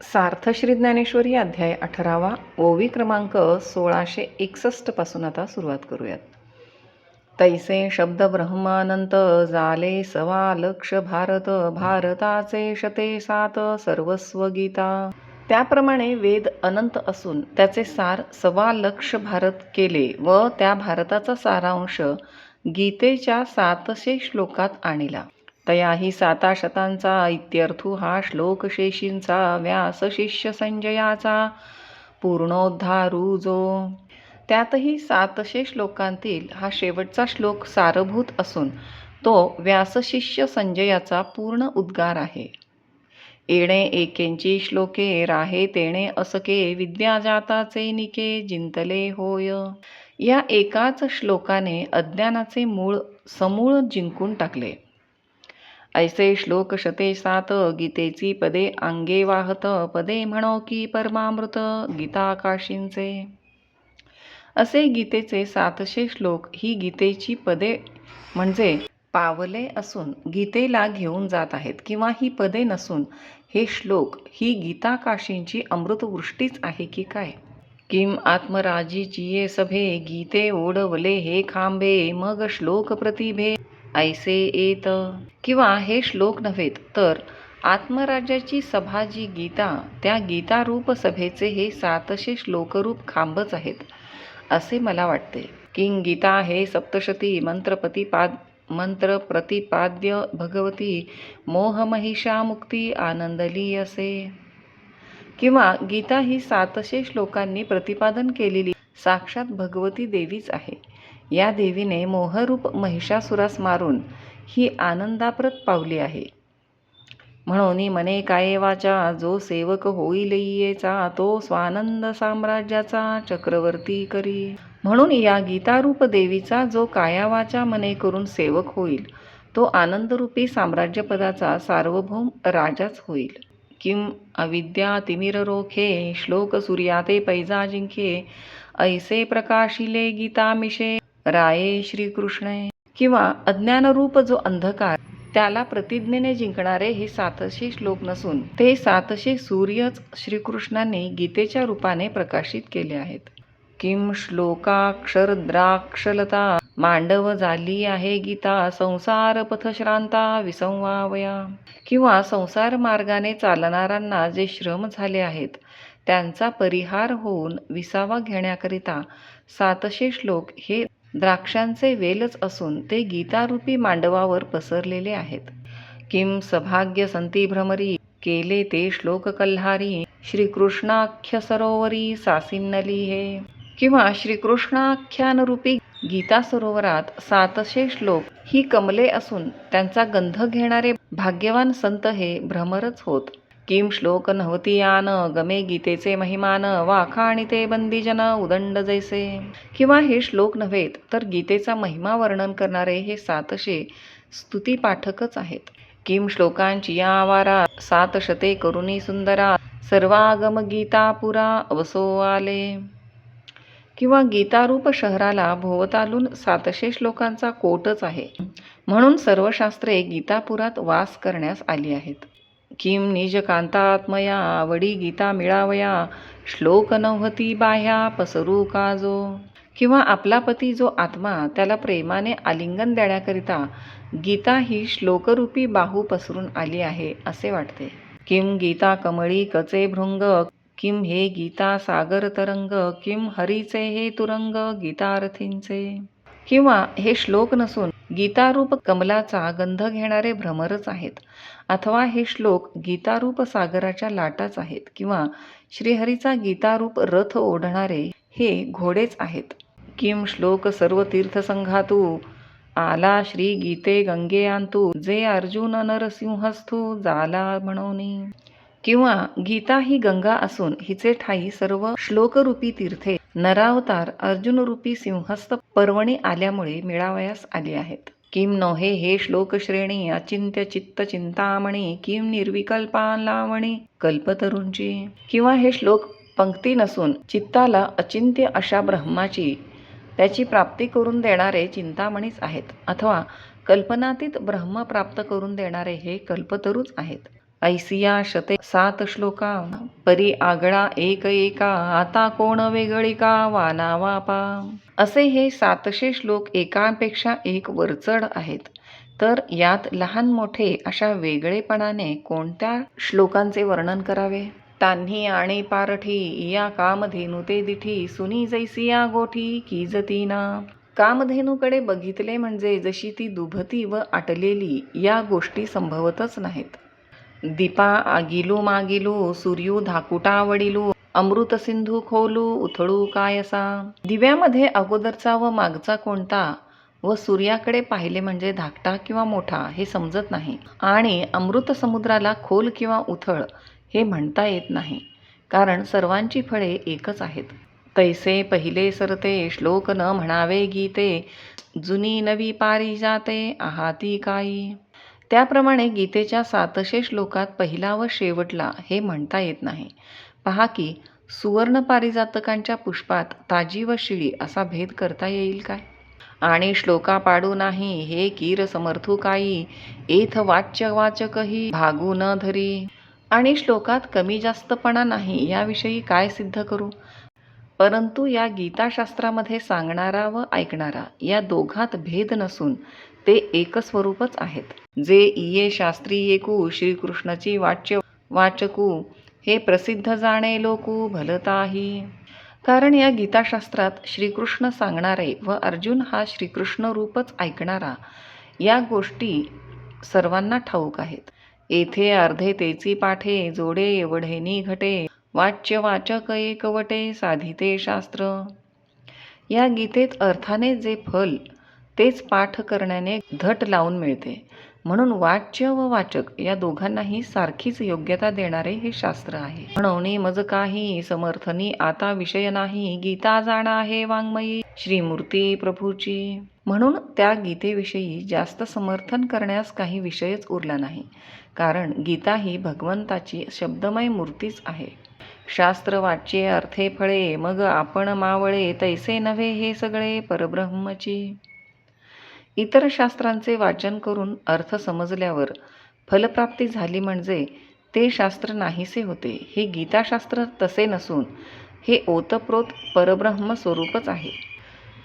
सार्थ श्री ज्ञानेश्वरी अध्याय अठरावा ओवी क्रमांक सोळाशे एकसष्टपासून आता सुरुवात करूयात. तैसे शब्द ब्रह्मानंत झाले सवा लक्ष भारत भारताचे शते सात सर्वस्व गीता. त्याप्रमाणे वेद अनंत असून त्याचे सार सवा लक्ष भारत केले व त्या भारताचा सारांश गीतेच्या सातशे श्लोकात आणला. तयाही साता शतांचा इत्यर्थू हा श्लोक शेषींचा व्यास शिष्य संजयाचा पूर्णोद्धारू जो त्यातही सातशे श्लोकांतील हा शेवटचा श्लोक सारभूत असून तो व्यासशिष्य संजयाचा पूर्ण उद्गार आहे. येणे एकेंची श्लोके राहे तेणे असके विद्या जाताचे निके जिंतले होय. या एकाच श्लोकाने अज्ञानाचे मूळ समूळ जिंकून टाकले. ऐसे श्लोक शते सात गीतेची पदे अंगे वाहत पदे म्हणो की परमामृत गीताकाशींचे असे गीतेचे सातशे श्लोक ही गीतेची पदे म्हणजे पावले असून गीतेला घेऊन जात आहेत किंवा ही पदे नसून हे श्लोक ही गीताकाशींची अमृतवृष्टीच आहे की काय? किम आत्मराजीचिये सभे गीते ओढवले हे खांबे मग श्लोक प्रतिभे. ऐसे येत. किंवा हे श्लोक नव्हेत तर आत्मराज्याची सभा जी गीता त्या गीतारूप सभेचे हे सातशे श्लोकरूप खांबच आहेत असे मला वाटते. किंग गीता हे सप्तशती मंत्रपतिपाद मंत्र प्रतिपाद्य भगवती मोहमहिषा मुक्ती आनंदली असे किंवा गीता ही सातशे श्लोकांनी प्रतिपादन केलेली साक्षात भगवती देवीच आहे. या देवीने मोहरूप महिषासुरास मारून ही आनंदाप्रत पावली आहे. म्हणून मने काय वाचा जो सेवक होईल येचा तो स्वानंद साम्राज्याचा चक्रवर्ती करी. म्हणून या गीतारूप देवीचा जो कायावाचा मने करून सेवक होईल तो आनंदरूपी साम्राज्यपदाचा सार्वभौम राजाच होईल. किम अविद्या तिमिर रोखे श्लोक सूर्याते पैजा जिंके ऐसे प्रकाशिले गीतामिषे राये श्रीकृष्णे. किंवा अज्ञानरूप जो अंधकार त्याला प्रतिज्ञेने जिंकणारे हे सातशे श्लोक नसून ते सातशे सूर्यच श्रीकृष्णाने गीतेच्या रूपाने प्रकाशित केले आहेत. किम श्लोकाक्षरद्राक्षलता। मांडव झाली आहे गीता संसार पथश्रांता विसंवावया। किंवा संसार मार्गाने चालणाऱ्यांना जे श्रम झाले आहेत त्यांचा परिहार होऊन विसावा घेण्याकरिता सातशे श्लोक हे द्राक्षांचे वेलच असून ते गीतारूपी मांडवावर पसरलेले आहेत. किम सभाग्य संती भ्रमरी केले ते श्लोक कल्हारी श्रीकृष्णाख्य सरोवरी सासिन्नली हे। किंवा श्रीकृष्णाख्यानरूपी गीता सरोवरात सातशे श्लोक ही कमले असून त्यांचा गंध घेणारे भाग्यवान संत हे भ्रमरच होत. किम श्लोक नवतीयान गमे गीतेचे महिमान वाखाणी ते बंदीजन उदंड जैसे. किंवा हे श्लोक नव्हेत तर गीतेचा महिमा वर्णन करणारे हे सातशे स्तुतीपाठकच आहेत. किम श्लोकांची या आवारा सात शते करुणी सुंदरा सर्वागम गीता पुरा अवसो आले. किंवा गीतारूप शहराला भोवतालून सातशे श्लोकांचा कोटच आहे. म्हणून सर्व शास्त्रे गीतापुरात वास करण्यास आली आहेत. किम निज कांतात्मया आवडी गीता मिळावया श्लोक नव्हती बाह्या पसरू का जो? किंवा आपला पती जो आत्मा त्याला प्रेमाने आलिंगन देण्याकरिता गीता ही श्लोकरूपी बाहू पसरून आली आहे असे वाटते. किम गीता कमळी कचे भृंग किम हे गीता सागर तरंग किम हरीचे हे तुरंग गीतार्थींचे? किंवा हे श्लोक नसून गीतारूप कमलाचा गंध घेणारे भ्रमरच आहेत. अथवा हे श्लोक गीतारूप सागराच्या लाटाच आहेत किंवा श्रीहरीचा गीतारूप रथ ओढणारे हे घोडेच आहेत. किम श्लोक सर्व तीर्थसंघातू आला श्री गीते गंगे आणतू जे अर्जुन नरसिंहस्थू जाला म्हणून. किंवा गीता ही गंगा असून हिचे ठाई सर्व श्लोकरूपी तीर्थे नरावतार अर्जुनरूपी सिंहस्थ पर्वणी आल्यामुळे मिळावयास आले आहेत. किम नोहे हे श्लोकश्रेणी अचिंत्य चित्त चिंतामणी किम निर्विकल्पा लावणी कल्पतरुंची. किंवा हे श्लोक पंक्ती नसून चित्ताला अचिंत्य अशा ब्रह्माची त्याची प्राप्ती करून देणारे चिंतामणीच आहेत अथवा कल्पनातीत ब्रह्म प्राप्त करून देणारे हे कल्पतरूच आहेत. ऐसिया शते सात श्लोका परी आगळा एक एका आता कोण वेगळिका वाना वापा. असे हे सातशे श्लोक एकापेक्षा एक वरचढ आहेत. तर यात लहान मोठे अशा वेगळेपणाने कोणत्या श्लोकांचे वर्णन करावे? तान्ही आणि पारठी या कामधेनू ते दिठी सुनी जैसिया गोठी की कीजतीना कामधेनूकडे बघितले म्हणजे जशी ती दुभती व आटलेली या गोष्टी संभवतच नाहीत. दीपा आगिलू मागिलू सूर्यू धाकुटा वडिलू अमृत सिंधू खोलू उथळू कायसा दिव्यामध्ये अगोदरचा व मागचा कोणता? व सूर्याकडे पाहिले म्हणजे धाकटा किंवा मोठा हे समजत नाही. आणि अमृत समुद्राला खोल किंवा उथळ हे म्हणता येत नाही. कारण सर्वांची फळे एकच आहेत. तैसे पहिले सरते श्लोक न म्हणावे गीते जुनी नवी पारी जाते आहाती काई. त्याप्रमाणे गीतेच्या सातशे श्लोकात पहिला व शेवटला हे म्हणता येत नाही. पहा की सुवर्ण पारिजातकांच्या पुष्पात ताजी व शिळी असा भेद करता येईल काय? आणि श्लोका पाडू नाही हे कीर समर्थू काही एथ वाच्य वाचकही भागू न धरी. आणि श्लोकात कमी जास्तपणा नाही याविषयी काय सिद्ध करू? परंतु या गीताशास्त्रामध्ये सांगणारा व ऐकणारा या दोघात भेद नसून ते एकस्वरूपच आहेत. जे इये शास्त्री एकू श्रीकृष्णाची वाच्य वाचकू हे प्रसिद्ध जाणे लोकू भलताही. कारण या गीताशास्त्रात श्रीकृष्ण सांगणारे व अर्जुन हा श्रीकृष्ण रूपच ऐकणारा या गोष्टी सर्वांना ठाऊक आहेत. येथे अर्धे तेची पाठे जोडे एवढेनी घटे वाच्य वाचक एकवटे साधिते शास्त्र. या गीतेत अर्थाने जे फल तेच पाठ करण्याने धट लावून मिळते. म्हणून वाच्य व वाचक या दोघांनाही सारखीच योग्यता देणारे हे शास्त्र आहे. म्हणून मज काही समर्थनी आता विषय नाही गीता जाणा आहे वाङ्मयी. श्रीमूर्ती प्रभूची. म्हणून त्या गीतेविषयी जास्त समर्थन करण्यास काही विषयच उरला नाही. कारण गीता ही भगवंताची शब्दमय मूर्तीच आहे. शास्त्र वाच्ये अर्थे फळे मग आपण मावळे तैसे नव्हे हे सगळे परब्रह्मची. इतर शास्त्रांचे वाचन करून अर्थ समजल्यावर फलप्राप्ती झाली म्हणजे ते शास्त्र नाहीसे होते. हे गीताशास्त्र तसे नसून हे ओतप्रोत परब्रह्म स्वरूपच आहे.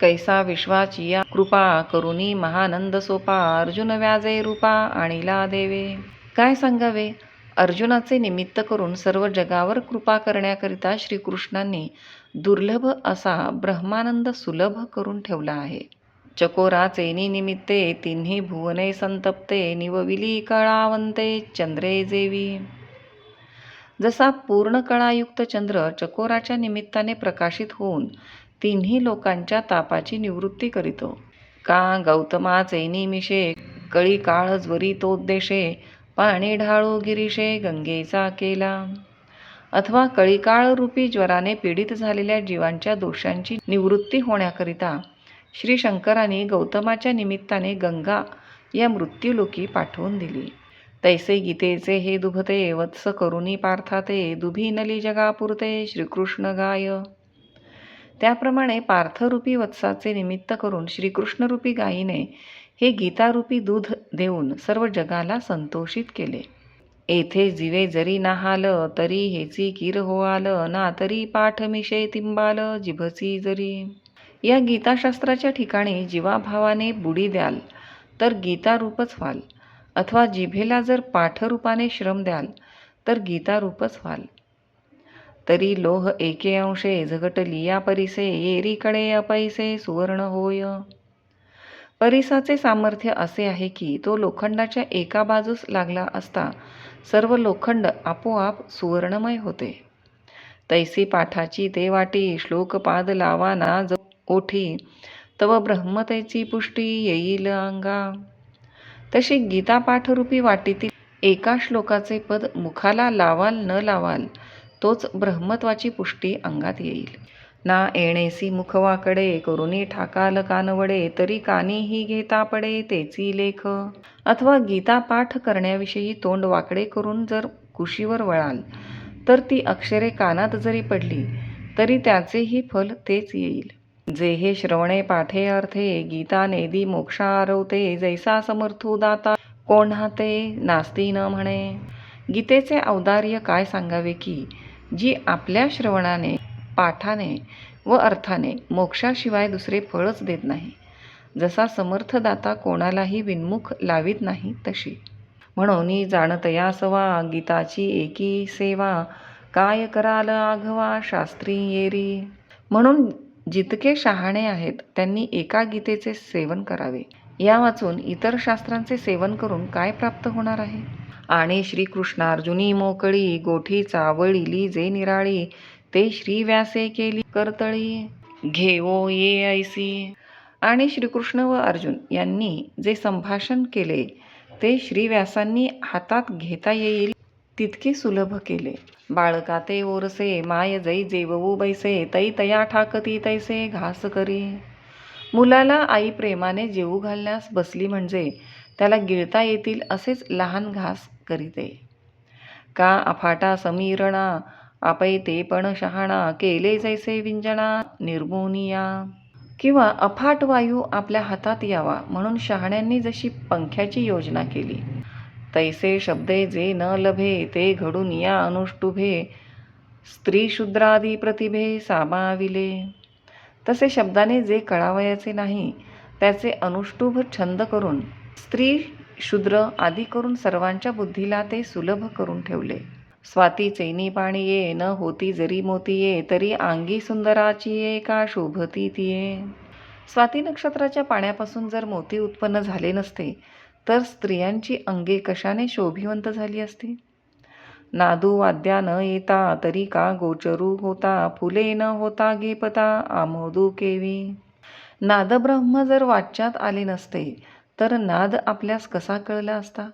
कैसा विश्वाची या कृपा करुणी महानंद सोपा अर्जुन व्याजे रूपा आणिला देवे. काय सांगावे? अर्जुनाचे निमित्त करून सर्व जगावर कृपा करण्याकरिता श्रीकृष्णांनी दुर्लभ असा ब्रह्मानंद सुलभ करून ठेवला आहे. चकोराचे निमित्ते तिन्ही भुवने संतप्ते निवविली कळावंते चंद्रे जेवी. जसा पूर्ण कळायुक्त चंद्र चकोराच्या निमित्ताने प्रकाशित होऊन तिन्ही लोकांच्या तापाची निवृत्ती करीतो. का गौतमाचे निमिषे कळी काळ ज्वरी तोद्देशे पाणी ढाळू गिरीशे गंगेचा केला. अथवा कळीकाळ रूपी ज्वराने पीडित झालेल्या जीवांच्या दोषांची निवृत्ती होण्याकरिता श्री शंकराने गौतमाच्या निमित्ताने गंगा या मृत्यूलोकी पाठवून दिली. तैसे गीतेचे हे दुभते वत्स करुणी पार्थाते दुभी नली जगापुरते श्रीकृष्ण गाय. त्याप्रमाणे पार्थरूपी वत्साचे निमित्त करून श्रीकृष्णरूपी गायीने हे गीतारूपी दूध देऊन सर्व जगाला संतोषित केले. येथे जिवे जरी नाहाल तरी हेची किर होआल ना तरी पाठ मिशे तिंबाल जिभसी जरी या गीताशास्त्राच्या ठिकाणी जीवाभावाने बुडी द्याल तर गीतारूपच व्हाल. अथवा जिभेला जर पाठरूपाने श्रम द्याल तर गीतारूपच व्हाल. तरी लोह एके अंशे झगटली या परिसे येरीकडे अपैसे सुवर्ण होय. परिसाचे सामर्थ्य असे आहे की तो लोखंडाच्या एका बाजूस लागला असता सर्व लोखंड आपोआप सुवर्णमय होते. तैसी पाठाची ते वाटी श्लोकपाद लावाना जो ओठी तव ब्रह्मतेची पुष्टी येईल अंगा. तशी गीता पाठरूपी वाटीतील एका श्लोकाचे पद मुखाला लावाल न लावाल तोच ब्रह्मत्वाची पुष्टी अंगात येईल. ना येणेसी मुखवाकडे करुणी ठाकाल कानवडे तरी कानीही घेता पडे तेची लेख. अथवा गीता पाठ करण्याविषयी तोंड वाकडे करून जर कुशीवर वळाल तर ती अक्षरे कानात जरी पडली तरी त्याचेही फल तेच येईल. जे हे श्रवणे पाठे अर्थे गीता नेदी मोक्षा आरवते जैसा समर्थू दाता कोण हाते नास्ती न म्हणे. गीतेचे औदार्य काय सांगावे की जी आपल्या श्रवणाने पाठाने व अर्थाने मोक्षाशिवाय दुसरे फळच देत नाही. जसा समर्थदाता कोणालाही विन्मुख लावित नाही तशी. म्हणून जाणतया सवा गीताची एकी सेवा काय कराल आघवा शास्त्री येरी. म्हणून जितके शहाणे आहेत त्यांनी एका गीतेचे सेवन करावे. या वाचून इतर शास्त्रांचे सेवन करून काय प्राप्त होणार आहे? आणि श्रीकृष्णार्जुनी मोकळी गोठी चावळीली जे निराळी ते श्री व्यासे केली करतळी. घेवो ये ऐसी. आणि श्रीकृष्ण व अर्जुन यांनी जे संभाषण केले ते श्रीव्यासांनी हातात घेता येईल तितके सुलभ केले. बाळका ते ओरसे माय जै जेववू बैसे तै तया ठाकती तैसे घास करी. मुलाला आई प्रेमाने जेवू घालण्यास बसली म्हणजे त्याला गिळता येतील असेच लहान घास करीते. का अफाटा समीरणा आपै ते पण शहाणा केले जैसे विंजना निर्मोनिया. किंवा अफाट वायू आपल्या हातात यावा म्हणून शहाण्यांनी जशी पंख्याची योजना केली. तैसे शब्दे जे न लभे ते घडून या अनुष्टुभे. स्त्रीशूद्रादी प्रतिभे सामाविले. तसे शब्दाने जे कळावयाचे नाही त्याचे अनुष्टुभ छंद करून स्त्री शूद्र आदी करून सर्वांच्या बुद्धीला ते सुलभ करून ठेवले. स्वाती चैनी पाणी ये न होती जरी मोती ये तरी अंगी सुंदराची ये का शोभती तिये? स्वाती नक्षत्राच्या पाण्यापासून जर मोती उत्पन्न झाले नसते तर स्त्रियांची अंगे कशाने शोभिवंत झाली असती नादू वाद्या न येता तरी का गोचरू होता फुले न होता गेपता आमोदू केवी? नादब्रह्म जर वाच्यात आले नसते तर नाद आपल्यास कसा कळला असता?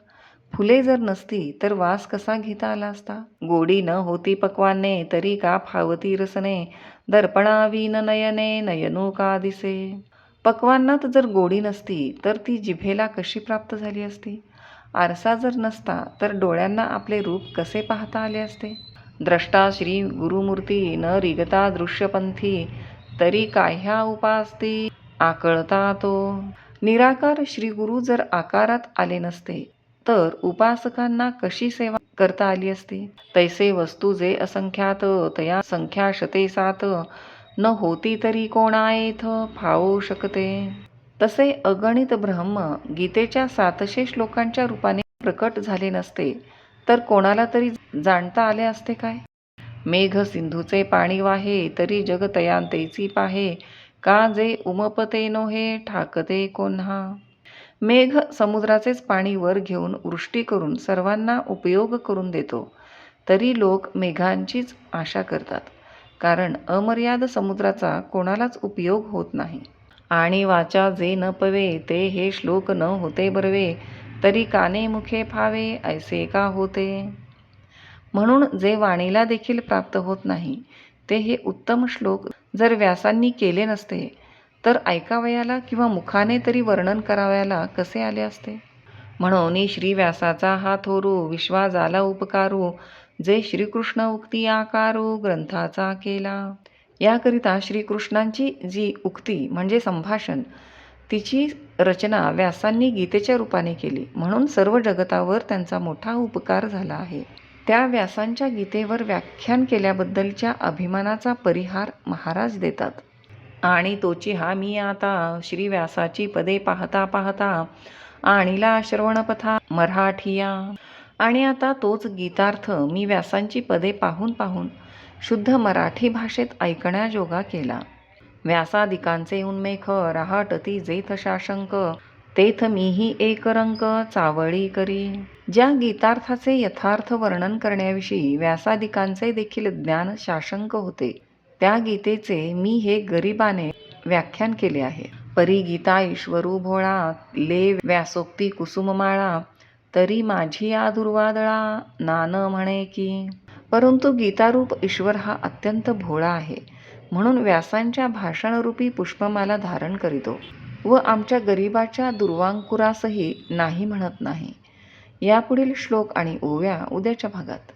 फुले जर नसती तर वास कसा घेता आला असता? गोडी न होती पक्वाने तरी का फावती रसने? दर्पणावीन नयने नयनू का दिसे? पक्वान्नात जर गोडी नसती तर ती जिभेला कशी प्राप्त झाली असती? आरसा जर नसता तर डोळ्यांना आपले रूप कसे पाहता आले असते? द्रष्टा श्री गुरुमूर्ती न रिगता दृश्यपंथी तरी काह्या उपासती? आकळता तो. निराकार श्री गुरु जर आकारात आले नसते तर उपासकांना कशी सेवा करता आली असती? तैसे वस्तू जे असंख्यात तया संख्या शते सात न होती तरी कोणायथ फावू शकते. तसे अगणित ब्रह्म गीतेच्या सातशे श्लोकांच्या रूपाने प्रकट झाले नसते तर कोणाला तरी जाणता आले असते काय? मेघ सिंधूचे पाणी वाहे तरी जगतयांतेची पाहे का जे उमपते नोहे ठाकते कोन्हा? मेघ समुद्राचेच पाणी वर घेऊन वृष्टी करून सर्वांना उपयोग करून देतो तरी लोक मेघांचीच आशा करतात. कारण अमर्याद समुद्राचा कोणालाच उपयोग होत नाही. आणि वाचा जे न पवे ते हे श्लोक न होते बरवे तरी काने मुखे फावे ऐसे का होते? म्हणून जे वाणीला देखील प्राप्त होत नाही ते हे उत्तम श्लोक जर व्यासांनी केले नसते तर ऐकावयाला किंवा मुखाने तरी वर्णन करावयाला कसे आले असते? म्हणून श्री व्यासाचा हा थोरू विश्वा झाला उपकारू जे श्रीकृष्ण उक्ती आकारो ग्रंथाचा केला. याकरिता श्रीकृष्णांची जी उक्ती म्हणजे संभाषण तिची रचना व्यासांनी गीतेच्या रूपाने केली. म्हणून सर्व जगतावर त्यांचा मोठा उपकार झाला आहे. त्या व्यासांच्या गीतेवर व्याख्यान केल्याबद्दलच्या अभिमानाचा परिहार महाराज देतात. आणि तोची हा मी आता श्री व्यासाची पदे पाहता पाहता आणिला श्रवणपथा मराठिया. आणि आता तोच गीतार्थ मी व्यासांची पदे पाहून पाहून शुद्ध मराठी भाषेत ऐकण्याजोगा केला. व्यासादिकांचे उन्मेख रहाटती जेथ शाशंक तेथ मीही एक रंक चावळी करी. ज्या गीतार्थाचे यथार्थ वर्णन करण्याविषयी व्यासादिकांचे देखील ज्ञान शाशंक होते त्या गीतेचे मी हे गरिबाने व्याख्यान केले आहे. परी गीता ईश्वरू भोळा ले व्यासोक्ती कुसुममाळा तरी माझी या दुर्वादळा नान म्हणे की परंतु गीतारूप ईश्वर हा अत्यंत भोळा आहे म्हणून व्यासांच्या भाषणरूपी पुष्पमाला धारण करीतो व आमच्या गरिबाच्या दुर्वांकुरासही नाही म्हणत नाही. यापुढील श्लोक आणि ओव्या उद्याच्या भागात.